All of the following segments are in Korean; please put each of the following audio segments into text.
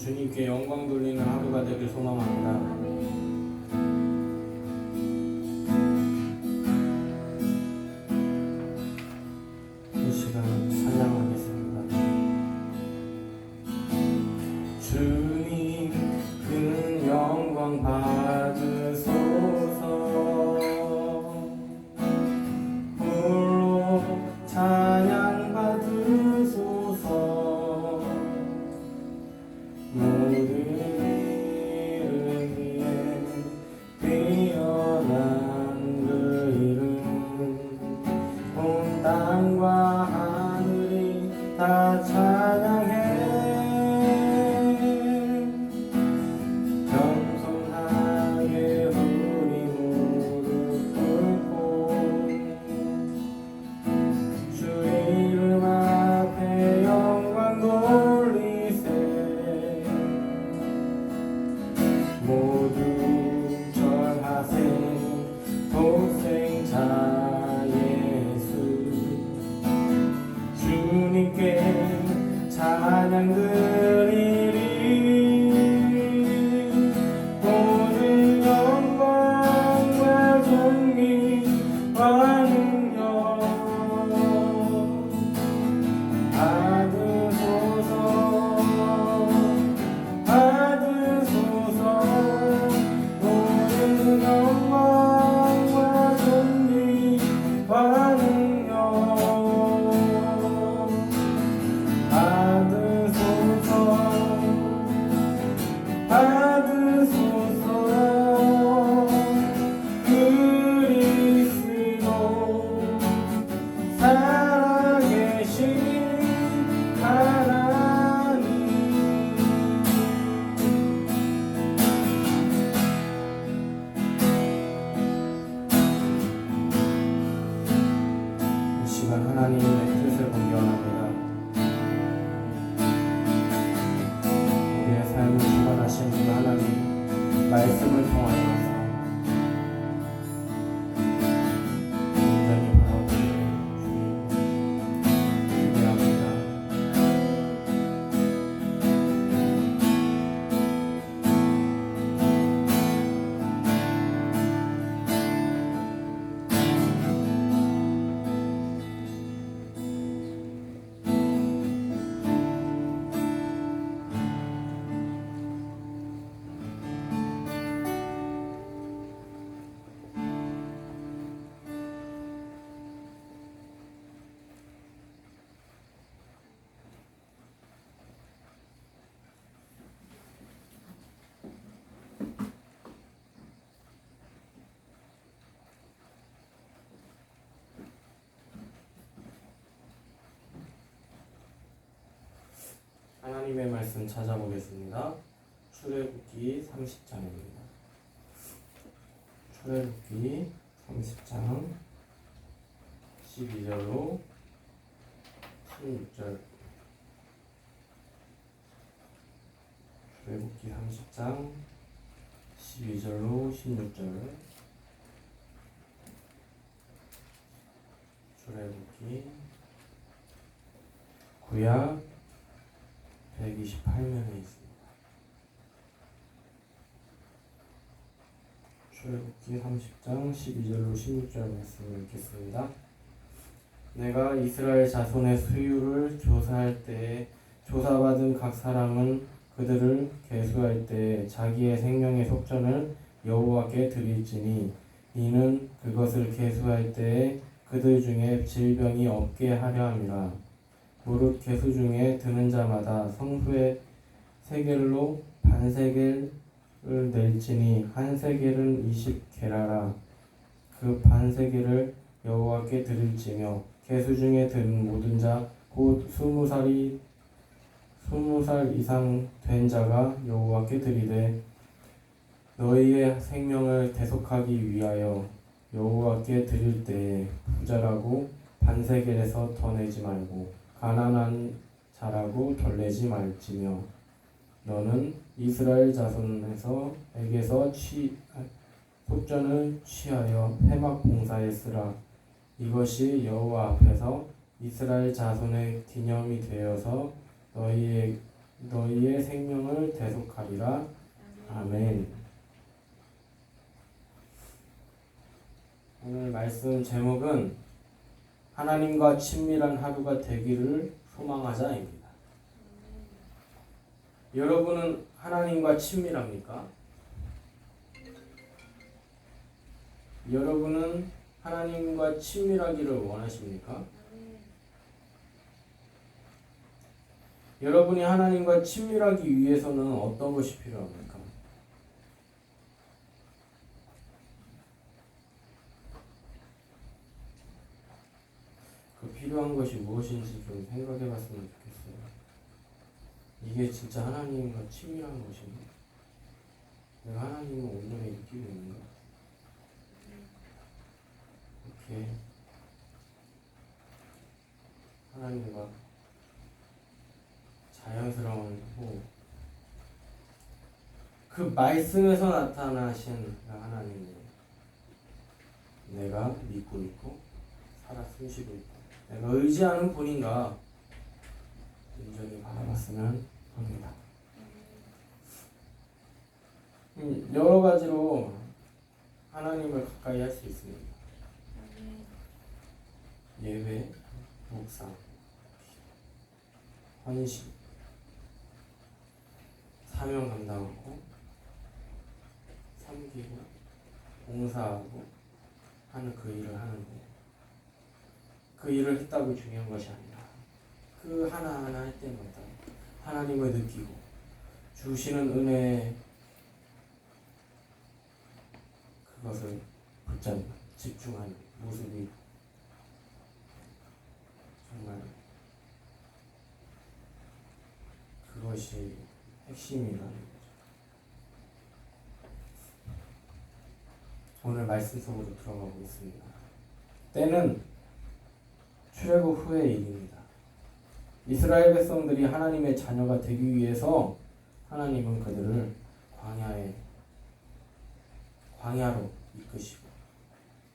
주님께 영광 돌리는 하루가 되길 소망합니다. 말씀 찾아보겠습니다. 출애굽기 30장입니다. 출애굽기 30장 12절로 16절 출애굽기 30장 12절로 16절 출애굽기 구약 128면에 있습니다. 출애굽기 30장 12절로 16절 말씀을 읽겠습니다. 내가 이스라엘 자손의 수유를 조사할 때에 조사받은 각 사람은 그들을 계수할 때에 자기의 생명의 속전을 여호와께 드릴지니 이는 그것을 계수할 때에 그들 중에 질병이 없게 하려 함이라. 무릇 계수 중에 드는 자마다 성수의 세겔로 반세겔을 낼지니 한 세겔은 이십 게라라. 그 반세겔을 여호와께 드릴지며 계수 중에 든 모든 자 곧 스무 살이 스무 살 이상 된 자가 여호와께 드리되 너희의 생명을 대속하기 위하여 여호와께 드릴 때에 부자라고 반세겔에서 더 내지 말고 가난한 자라고 덜내지 말지며 너는 이스라엘 자손에서 에게서 취 속전을 취하여 회막 봉사에 쓰라 이것이 여호와 앞에서 이스라엘 자손의 기념이 되어서 너희의 너희의 생명을 대속하리라. 아멘. 오늘 말씀 제목은 하나님과 친밀한 하루가 되기를 소망하자입니다. 여러분은 하나님과 친밀합니까? 여러분은 하나님과 친밀하기를 원하십니까? 여러분이 하나님과 친밀하기 위해서는 어떤 것이 필요합니까? 그 필요한 것이 무엇인지 좀 생각해 봤으면 좋겠어요. 이게 진짜 하나님과 친밀한 것인가? 내가 하나님을 온전히 느끼고 있는가? 이렇게 하나님과 자연스러운 호흡 그 말씀에서 나타나신 그 하나님을 내가 믿고 있고 살아 숨쉬고 있고 내가 의지하는 분인가 온전히 바라봤으면 합니다. 음, 여러 가지로 하나님을 가까이 할 수 있습니다. 예배, 묵상, 헌신, 사명 감당하고 섬기고 봉사하고 하는 그 일을 하는데 그 일을 했다고 중요한 것이 아니라 그 하나하나 할 때마다 하나님을 느끼고 주시는 은혜 그것을 붙잡는 집중하는 모습이 정말 그것이 핵심이라는 거죠. 오늘 말씀 속으로 들어가고 있습니다. 때는 출애굽 후의 일입니다. 이스라엘 백성들이 하나님의 자녀가 되기 위해서 하나님은 그들을 광야에 광야로 이끄시고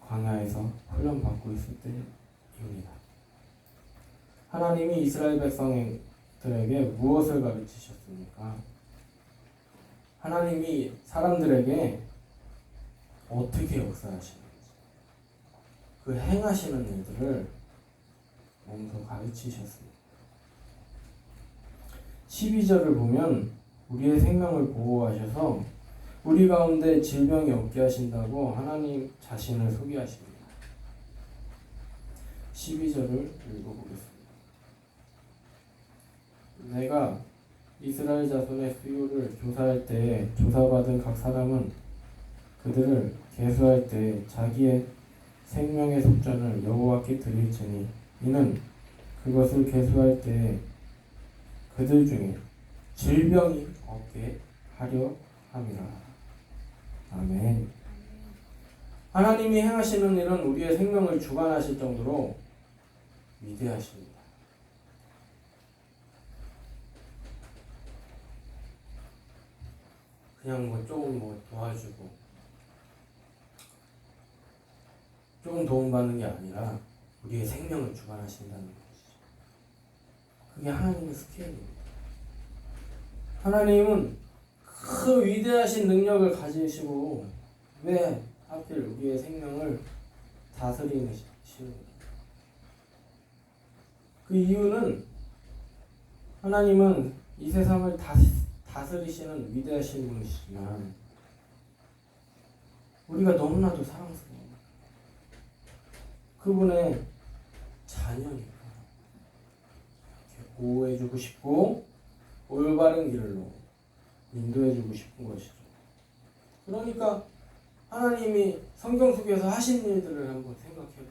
광야에서 훈련받고 있을 때입니다. 하나님이 이스라엘 백성들에게 무엇을 가르치셨습니까? 하나님이 사람들에게 어떻게 역사하시는지 그 행하시는 일들을 몸소 가르치셨습니다. 12절을 보면 우리의 생명을 보호하셔서 우리 가운데 질병이 없게 하신다고 하나님 자신을 소개하십니다. 12절을 읽어보겠습니다. 내가 이스라엘 자손의 수요를 조사할 때 조사받은 각 사람은 그들을 계수할 때 자기의 생명의 속전을 여호와께 드릴지니 이는 그것을 계수할 때 그들 중에 질병이 없게 하려 함이라. 아멘. 하나님이 행하시는 일은 우리의 생명을 주관하실 정도로 위대하십니다. 그냥 뭐 조금 뭐 도와주고 조금 도움받는 게 아니라 우리의 생명을 주관하신다는 것이죠. 그게 하나님의 스케일입니다. 하나님은 그 위대하신 능력을 가지시고 왜 하필 우리의 생명을 다스리는 시는 그 이유는 하나님은 이 세상을 다스, 다스리시는 위대하신 분이시지만 우리가 너무나도 사랑스러워 그분의 자녀니까 보호해주고 싶고 올바른 길로 인도해주고 싶은 것이죠. 그러니까 하나님이 성경 속에서 하신 일들을 한번 생각해보면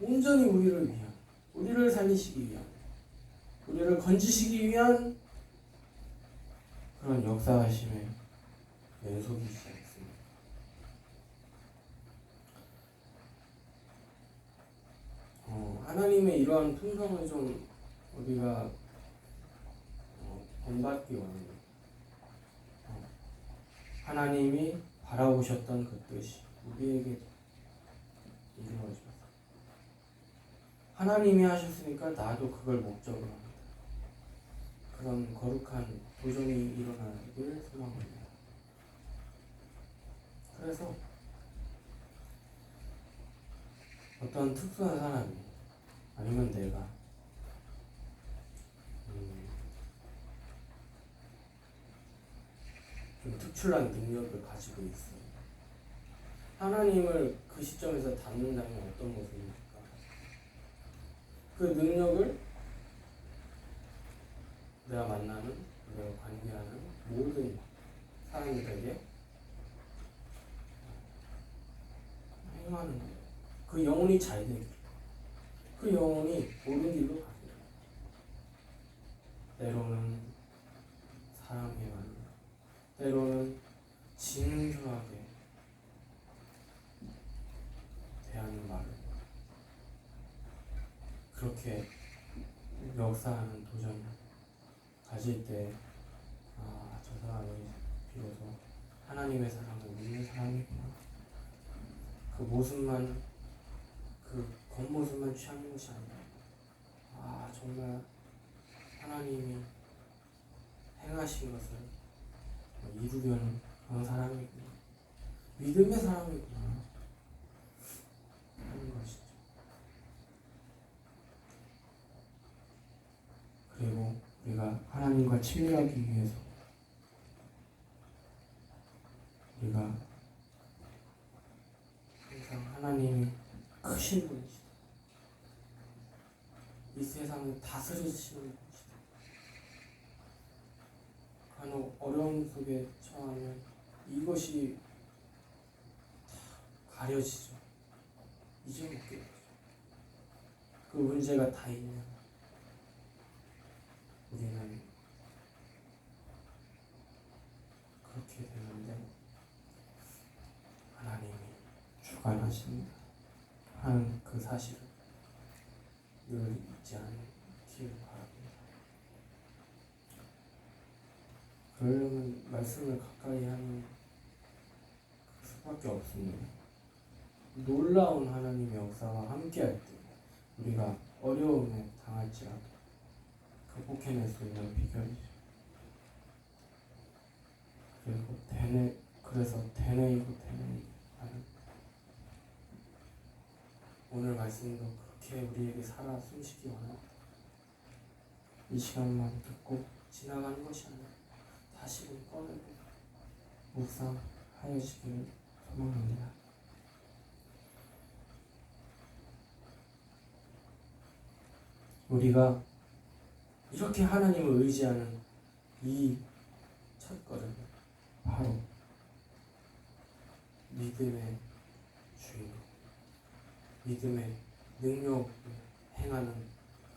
온전히 우리를 위한, 우리를 살리시기 위한, 우리를 건지시기 위한 그런 역사하심의 연속이 있습니다. 어, 하나님의 이러한 풍성을 좀 우리가 어, 본받기 원합니다. 어, 하나님이 바라보셨던 그 뜻이 우리에게 이루어져서 하나님이 하셨으니까 나도 그걸 목적으로 합니다. 그런 거룩한 도전이 일어나길 소망합니다. 그래서 어떤 특수한 사람이 아니면 내가 음, 좀 특출난 능력을 가지고 있어요. 하나님을 그 시점에서 닮는다면 어떤 모습입니까? 그 능력을 내가 만나는, 내가 관계하는 모든 사람들에게 행하는 거예요. 그 영혼이 잘 되기. 그 영혼이 옳은 길로 가기. 때로는 사랑의 말, 때로는 진솔하게 대하는 말을 그렇게 역사하는 도전을 가질 때, 아, 저 사람이 비로소 하나님의 사랑을 믿는 사람이구나. 그 모습만, 그 겉모습만 취하는 것이 아니라, 아, 정말 하나님이 행하신 것을 이루려는 그런 사람이구나. 믿음의 사람이구나. 하는 것이죠. 그리고 우리가 하나님과 친밀하기 위해서 우리가 항상 하나님이 크신 분이시다. 이 세상을 다스리시는 분이시다. 간혹 어려움 속에 처하면 이것이 다 가려지죠. 잊어먹게 되죠. 그 문제가 다 있냐? 우리는 그렇게 되는데 하나님이 주관하십니다. 하는 그 사실을 늘 잊지 않기를 바랍니다. 그러려면 말씀을 가까이 하는 그 수밖에 없습니다. 놀라운 하나님의 역사와 함께할 때 우리가 어려움에 당할지라도 극복해낼 수 있는 비결이죠. 그리고 대내 그래서 대내이고 하는 오늘 말씀도 그렇게 우리에게 살아 숨쉬기 원합니다. 이 시간만 듣고 지나가는 것이 아니라 다시금 꺼내고 묵상하여지기를 소망합니다. 우리가 이렇게 하나님을 의지하는 이 첫걸음 바로 믿음의 주인 믿음의 능력을 행하는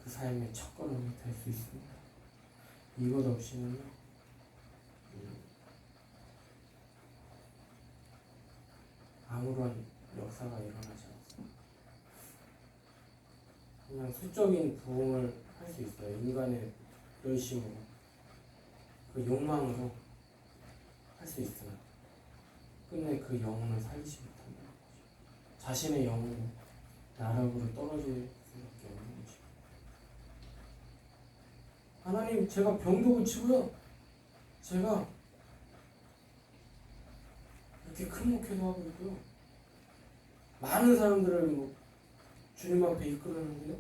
그 삶의 첫 걸음이 될 수 있습니다. 이것 없이는 음, 아무런 역사가 일어나지 않습니다. 그냥 수적인 부흥을 할 수 있어요. 인간의 열심으로 그 욕망으로 할 수 있으나 끝내 그 영혼을 살리지 못한다는. 자신의 영혼이 나락으로 떨어질 수밖에 없는 것이죠. 하나님 제가 병도 고치고요. 제가 이렇게 큰 목회도 하고 있고요. 많은 사람들을 뭐 주님 앞에 이끌었는데요.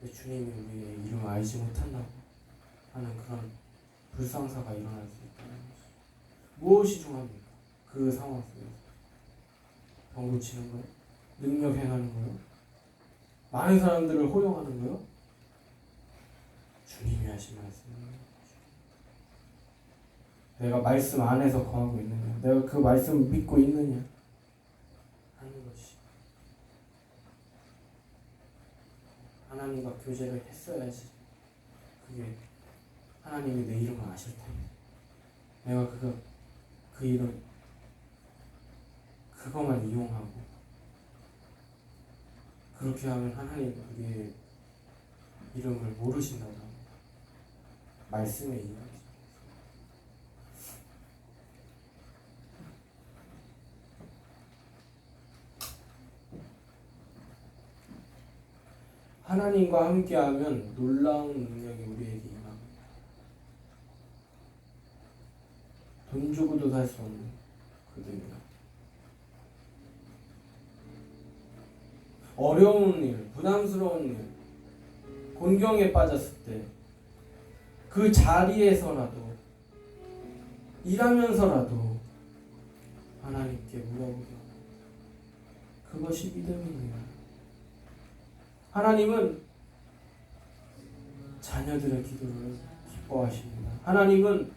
왜 주님이 우리의 이름을 알지 못한다고 하는 그런 불상사가 일어날 수 있다는 것이 무엇이 중요합니까? 그 상황 속에서 병 고치는 거요? 능력 행하는 거요? 많은 사람들을 호용하는 거요? 주님이 하신 말씀입니다. 내가 말씀 안에서 거하고 있느냐? 내가 그 말씀을 믿고 있느냐? 하는 것이 하나님과 교제를 했어야지 그게 하나님이 내 이름을 아실 텐데 내가 그거 그 이름 그것만 이용하고 그렇게 하면 하나님 그게 이름을 모르신다고 합니다. 말씀에 의하죠. 하나님과 함께하면 놀라운 능력이 우리에게 임합니다. 돈 주고도 살 수 없는 그 능력. 어려운 일, 부담스러운 일, 곤경에 빠졌을 때 그 자리에서라도 일하면서라도 하나님께 물어보게 하는 그것이 믿음입니다. 하나님은 자녀들의 기도를 기뻐하십니다. 하나님은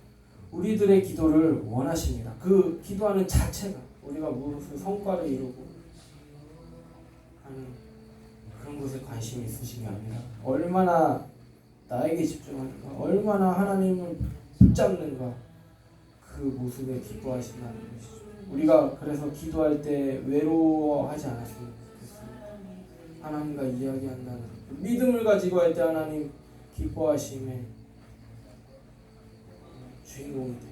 우리들의 기도를 원하십니다. 그 기도하는 자체가 우리가 무엇을 성과를 이루고 하는 그런 것에 관심이 있으신 게 아니라 얼마나 나에게 집중하는가, 얼마나 하나님을 붙잡는가 그 모습에 기뻐하신다는 것이죠. 우리가 그래서 기도할 때 외로워하지 않았으면 좋겠습니다. 하나님과 이야기한다는 그 믿음을 가지고 할 때 하나님 기뻐하심에 주인공이 있습니다.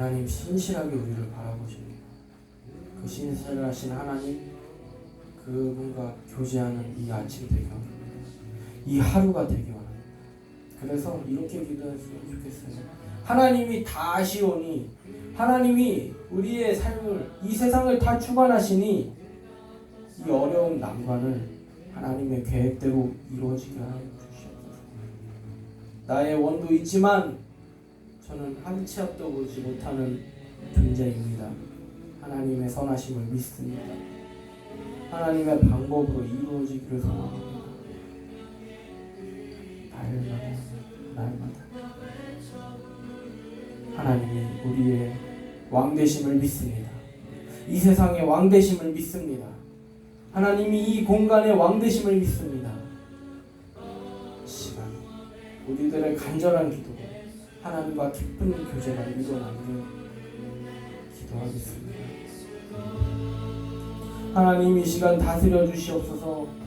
하나님 신실하게 우리를 바라보십니다. 그 신실하신 하나님 그분과 교제하는 이 아침 되기 원합니다. 이 하루가 되기 원합니다. 그래서 이렇게 기도했으면 좋겠어요. 하나님이 다 아시오니 하나님이 우리의 삶을 이 세상을 다 주관하시니 이 어려운 난관을 하나님의 계획대로 이루어지게 하여 주시옵소서. 나의 원도 있지만 저는 한 치 앞도 보지 못하는 존재입니다. 하나님의 선하심을 믿습니다. 하나님의 방법으로 이루어지기를 소망합니다. 날마다 날마다 하나님이 우리의 왕 되심을 믿습니다. 이 세상의 왕 되심을 믿습니다. 하나님이 이 공간의 왕 되심을 믿습니다. 이 시간 우리들의 간절한 기도 하나님과 깊은 교제가 일어나기를 기도하겠습니다. 하나님 이 시간 다스려 주시옵소서.